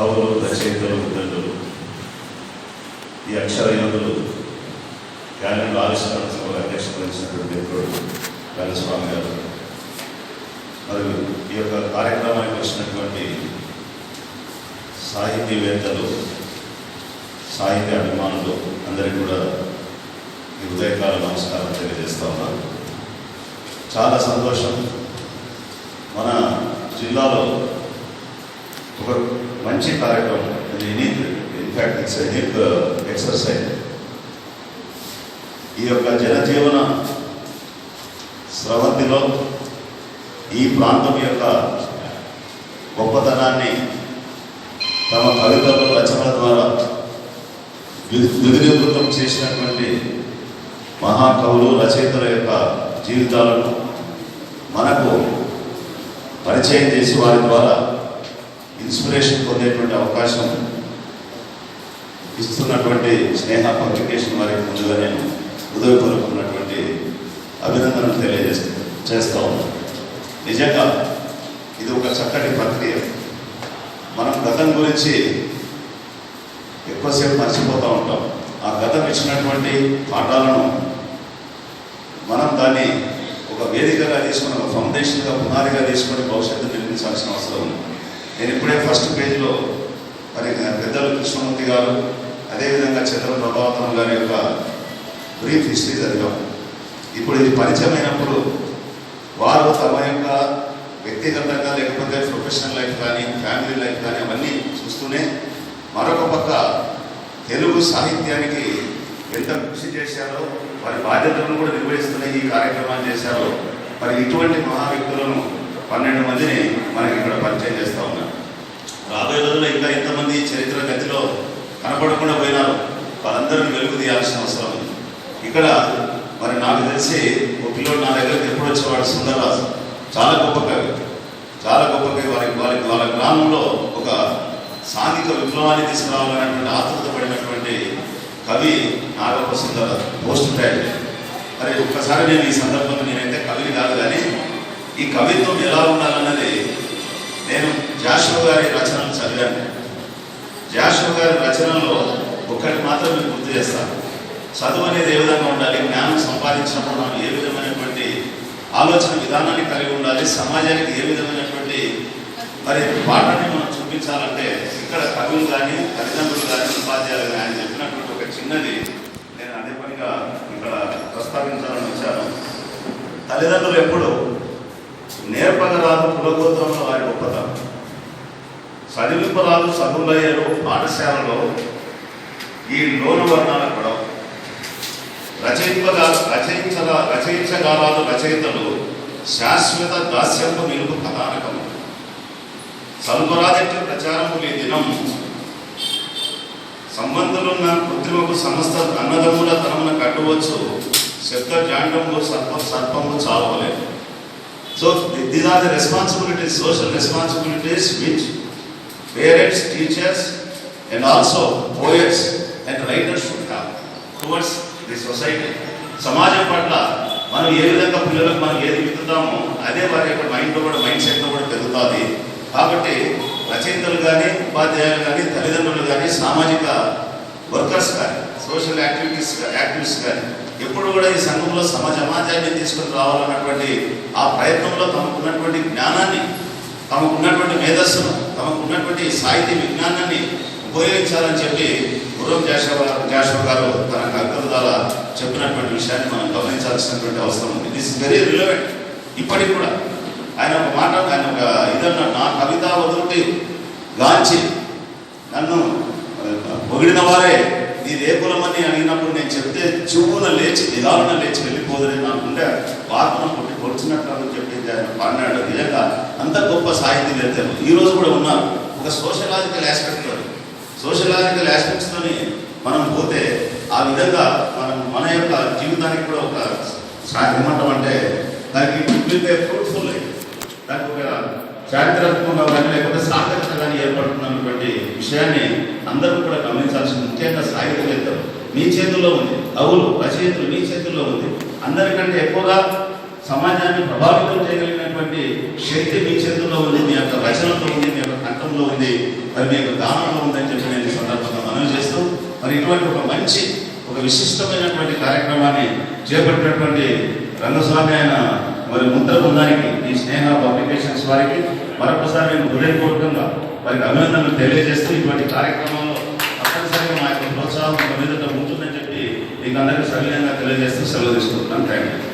కవులు రచయితలు విద్యార్థులు ఈ అక్షర యోధులు క్యాలెండర్ ఆవిష్కరణ సభకు అధ్యక్షత వహించినటువంటి మిత్రుడు రంగస్వామి గారు. మరియు ఈ యొక్క కార్యక్రమానికి వచ్చినటువంటి సాహితీవేత్తలు సాహిత్య అభిమానులు అందరికీ కూడా ఈ ఉదయకాల నమస్కారం తెలియజేస్తా ఉన్నాను చాలా సంతోషం. మన జిల్లాలో ఒక మంచి కార్యక్రమం. Unique in fact it's unique exercise ఈ యొక్క జనజీవన స్రవంతిలో ఈ ప్రాంతం యొక్క గొప్పతనాన్ని తమ కవితలు రచనల ద్వారా విధులీకృతం చేసినటువంటి మహాకవులు రచయితల యొక్క జీవితాలను మనకు పరిచయం చేసి వారి ద్వారా ఇన్స్పిరేషన్ పొందేటువంటి అవకాశం ఇస్తున్నటువంటి స్నేహ పబ్లికేషన్ వారికి ముందుగా నేను హృదయపూర్వకమైనటువంటి అభినందనలు తెలియజేస్తూ చేస్తా ఉన్నాను. నిజంగా ఇది ఒక చక్కటి ప్రక్రియ. మనం గతం గురించి ఎక్కువసేపు మర్చిపోతూ ఉంటాం. ఆ గతం ఇచ్చినటువంటి పాఠాలను మనం దాన్ని ఒక వేదికగా తీసుకుని ఒక ఫౌండేషన్గా పునాదిగా తీసుకొని భవిష్యత్తు నిర్మించాల్సిన అవసరం ఉంది. నేను ఇప్పుడే ఫస్ట్ పేజీలో మరి పెద్దలు కృష్ణమూర్తి గారు అదేవిధంగా చంద్ర ప్రభావతం గారి యొక్క బ్రీఫ్ హిస్టరీ చదివాం ఇప్పుడు ఇది పరిచయం అయినప్పుడు వారు తమ యొక్క వ్యక్తిగతంగా లేకపోతే ప్రొఫెషనల్ లైఫ్ కానీ ఫ్యామిలీ లైఫ్ కానీ అవన్నీ చూస్తూనే మరొక పక్క తెలుగు సాహిత్యానికి ఎంత కృషి చేశారో వారి బాధ్యతలను కూడా నిర్వహిస్తున్న ఈ కార్యక్రమాన్ని చేశారో మరి ఇటువంటి మహా వ్యక్తులను పన్నెండు మందిని మనకి ఇక్కడ పరిచయం చేస్తూ ఉన్నారు. రాబోయే రోజుల్లో ఇంకా ఎంతమంది చరిత్ర గతిలో కనపడకుండా పోయినారు వాళ్ళందరినీ వెలుగు తీయాల్సిన అవసరం ఇక్కడ మరి నాకు తెలిసి ఒక పిల్లోడు నా దగ్గరికి ఎప్పుడు వచ్చేవాడు సుందరరాజు. చాలా గొప్ప కవి. చాలా గొప్ప కవి. వారికి వారికి వాళ్ళ గ్రామంలో ఒక సాంఘిక విప్లవాన్ని తీసుకురావాలనేటువంటి ఆతృత పడినటువంటి కవి నాగప్ప సుందరరాజు. పోస్ట్ గ్రాడ్యుయేట్ మరి ఒక్కసారి నేను ఈ సందర్భంలో నేనైతే కవిని కాదు కానీ ఈ కవిత్వం ఎలా ఉండాలన్నది నేను జాషువ గారి రచనలు చదివాను. జాషువ గారి రచనలో ఒక్కటి మాత్రం మీకు గుర్తు చేస్తాను చదువు అనేది ఏ విధంగా ఉండాలి జ్ఞానం సంపాదించినప్పుడు మనం ఏ విధమైనటువంటి ఆలోచన విధానాన్ని కలిగి ఉండాలి సమాజానికి ఏ విధమైనటువంటి మరి పాఠాన్ని మనం చూపించాలంటే ఇక్కడ కవులు కానీ తల్లిదండ్రులు కానీ ఉపాధ్యాయులు కానీ చెప్పినటువంటి ఒక చిన్నది నేను అదే పనిగా ఇక్కడ ప్రస్తావించాలని వచ్చాను. తల్లిదండ్రులు ఎప్పుడు నేర్పగరాదు కులగోత్రంలో వారి గొప్పతనం. చదివింపరాదు చదువులయ్యారు పాఠశాలలో ఈ లోను వర్ణాల గొడవ రచయింపగా రచయించగా రచయించగలదు రచయితలు శాశ్వత దాస్యపు నిలుపు కథానకము. సల్పరాజట్ల ప్రచారము ఈ దినం. సంబంధులున్న కృత్రిమకు సమస్త అన్నదమ్ముల తనమున కట్టవచ్చు శబ్ద జాండము సర్ప సర్పము చావలేదు. So this are the responsibilities social responsibilities which parents teachers and also poets and writers have towards the society సమాజం పట్ల మనం ఏ విధంగా పిల్లలకు మనం ఏది విత్తుతామో అదే వారి యొక్క మైండ్లో కూడా మైండ్ సెట్లో కూడా పెరుగుతుంది. కాబట్టి రచయితలు కానీ ఉపాధ్యాయులు కానీ తల్లిదండ్రులు కానీ సామాజిక వర్కర్స్ కానీ సోషల్ యాక్టివిటీస్ యాక్టివిస్ట్ కానీ ఎప్పుడు కూడా ఈ సంఘంలో సమ సమాజాన్ని తీసుకుని రావాలన్నటువంటి ఆ ప్రయత్నంలో తమకున్నటువంటి జ్ఞానాన్ని తమకున్నటువంటి మేధస్సును తమకున్నటువంటి సాహిత్య విజ్ఞానాన్ని ఉపయోగించాలని చెప్పి గురం జాషవ జాషవ గారు తన కవితల ద్వారా చెప్పినటువంటి విషయాన్ని మనం గమనించాల్సినటువంటి అవసరం ఉంది. దిస్ ఇస్ వెరీ రిలవెంట్ ఇప్పటికి కూడా ఆయన ఒక మాట ఆయన ఒక ఇదన్న నా కవిత వదులుటి గాంచి నన్ను పొగిడిన వారే నీ రేపులమని అడిగినప్పుడు నేను చెప్తే చూపున లేచి నిదాలన లేచి వెళ్ళిపోదని నాకుండే వార్తను కొట్టి కొడుచున్నట్టు అని చెప్పి ఆయన పాడినాడు నిజంగా అంత గొప్ప సాహితీవేత్తలు ఈ రోజు కూడా ఉన్నారు ఒక సోషలాజికల్ ఆస్పెక్ట్తో సోషలాజికల్ ఆస్పెక్ట్స్తోని మనం పోతే ఆ విధంగా మనం మన యొక్క జీవితానికి కూడా ఒక సా- ఏమంటామంటే దానికి ఫ్రూట్ఫుల్ దానికి ఒక చారిత్రాత్మకంగా కానీ లేకపోతే సార్థకత కానీ ఏర్పడుతున్నటువంటి విషయాన్ని అందరూ కూడా గమనించాల్సింది ముఖ్యంగా సాహిత్యవేత్తలు మీ చేతుల్లో ఉంది. అవులు రచయితలు మీ చేతుల్లో ఉంది. అందరికంటే ఎక్కువగా సమాజాన్ని ప్రభావితం చేయగలిగినటువంటి శక్తి మీ చేతుల్లో ఉంది మీ యొక్క రచనలో ఉంది మీ యొక్క కంఠంలో ఉంది మరి మీ యొక్క దానంలో ఉందని చెప్పి నేను ఈ సందర్భంగా మనవి చేస్తూ మరి ఇటువంటి ఒక మంచి ఒక విశిష్టమైనటువంటి కార్యక్రమాన్ని చేపట్టినటువంటి రంగస్వామి ఆయన మరి ముద్ర బృందానికి ఈ స్నేహ పబ్లికేషన్స్ వారికి మరొకసారి నేను హృదయపూర్వకంగా వారికి అభినందనలు తెలియజేస్తూ ఇటువంటి కార్యక్రమంలో తప్పనిసరిగా మా యొక్క ప్రోత్సాహం మీద ఉంటుందని చెప్పి మీకు అందరికీ సవినయంగా తెలియజేస్తూ సెలవు తీసుకుంటున్నాను. Thank you